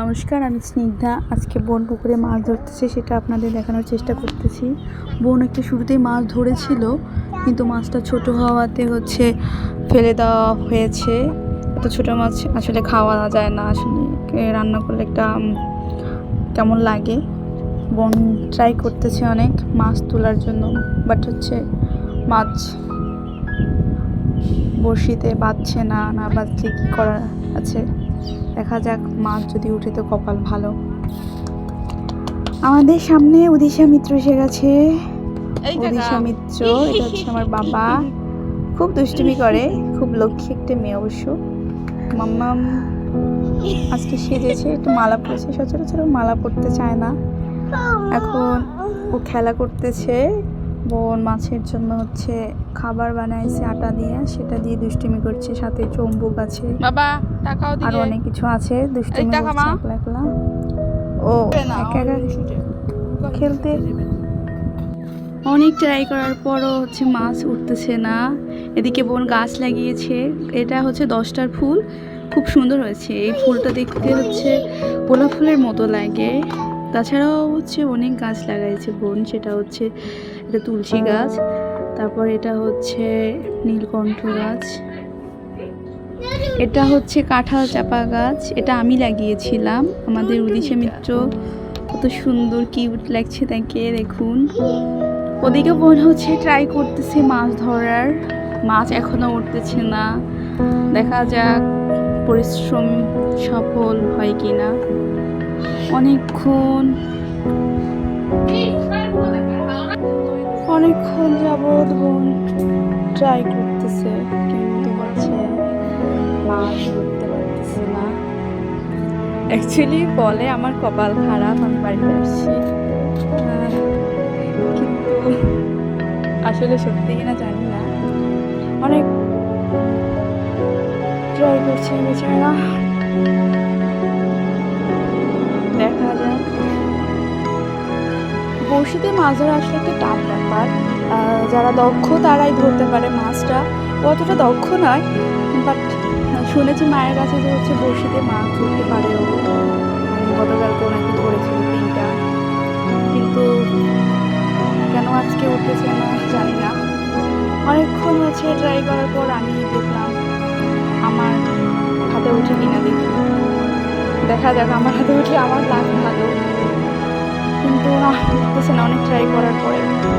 নমস্কার, আমি স্নিগ্ধা। আজকে বোন পুকুরে মাছ ধরতেছে, সেটা আপনাদের দেখানোর চেষ্টা করতেছি। বোন একটু শুরুতেই মাছ ধরেছিল, কিন্তু মাছটা ছোট হওয়াতে হচ্ছে ফেলে দেওয়া হয়েছে। এত ছোটো মাছ আসলে খাওয়া যায় না, আসলে রান্না করলে একটা কেমন লাগে। বোন ট্রাই করতেছে অনেক মাছ তোলার জন্য, বাট হচ্ছে মাছ বড়শিতে বাঁধছে না না বাঁধলে কী করার আছে? দেখা যাক মাছ যদি উঠে তো কপাল ভালো। আমাদের সামনে উদিশা মিত্র এসে গেছে উদিশা মিত্র এটা হচ্ছে আমার বাবা। খুব দুষ্টুমি করে খুব লক্ষ্মী একটা মেয়ে অবশ্য। মাম্মাম আজকে সেজেছে একটু মালা পরেছে। সচরাচর মালা পরতে চায় না। এখন ও খেলা করতেছে। বোন মাছের জন্য হচ্ছে খাবার বানাইছে আটা দিয়ে। সেটা দিয়ে দুষ্টুমি করছে সাথে চম্বুক আছে বাবা টাকাও আরও দিয়ে। অনেক কিছু আছে দুষ্টুমি করছে। একলা একলা। ও একা একা খেলতে? অনেক ট্রাই করার পরও হচ্ছে মাছ উঠতেছে না। এদিকে বোন গাছ লাগিয়েছে। এটা হচ্ছে দশটার ফুল। খুব সুন্দর হয়েছে। এই ফুলটা দেখতে হচ্ছে গোলাপ ফুলের মতো লাগে। তাছাড়াও হচ্ছে অনেক গাছ লাগাইছে, বোন সেটা হচ্ছে এটা তুলসী গাছ, তারপর এটা হচ্ছে নীলকণ্ঠ গাছ, এটা হচ্ছে কাঁঠাল চাপা গাছ, এটা আমি লাগিয়েছিলাম। আমাদের উদিশা মিত্র কত সুন্দর কিউট লাগছে তাকে, দেখুন। ওদিকে বোন হচ্ছে ট্রাই করতেছে মাছ ধরার, মাছ এখনও উঠতেছে না। দেখা যাক, পরিশ্রম সফল হয় কিনা। অনেকক্ষণ। অনেকক্ষণ যাবৎ বোন ট্রাই করতেছে, কিন্তু হচ্ছে মাছ ধরতে পারতেছে না। অ্যাকচুয়ালি বলে আমার কপাল খারাপ, আমি বাড়িতে আসছি। কিন্তু আসলে সত্যি কিনা জানি না। অনেক ট্রাই করছে বেচারা বড়শিতে মাছ ধরা আসলে একটা টাফ ব্যাপার। যারা দক্ষ তারাই ধরতে পারে মাছটা। অতটা দক্ষ নয় বাট শুনেছি মায়ের কাছে যে হচ্ছে বড়শিতে মাছ ধরতে পারে ও। গতকালকে নাকি ধরেছিল তিনটা। কিন্তু কেন আজকে উঠেছে না, জানি না। অনেকক্ষণ হচ্ছে ট্রাই করার পর আমি দেখলাম আমার হাতে উঠে কিনা দেখি। দেখা যাক আমার হাতে উঠে আমার লাগ ভালো। কিন্তু না উঠতেছে না অনেক ট্রাই করার পরে।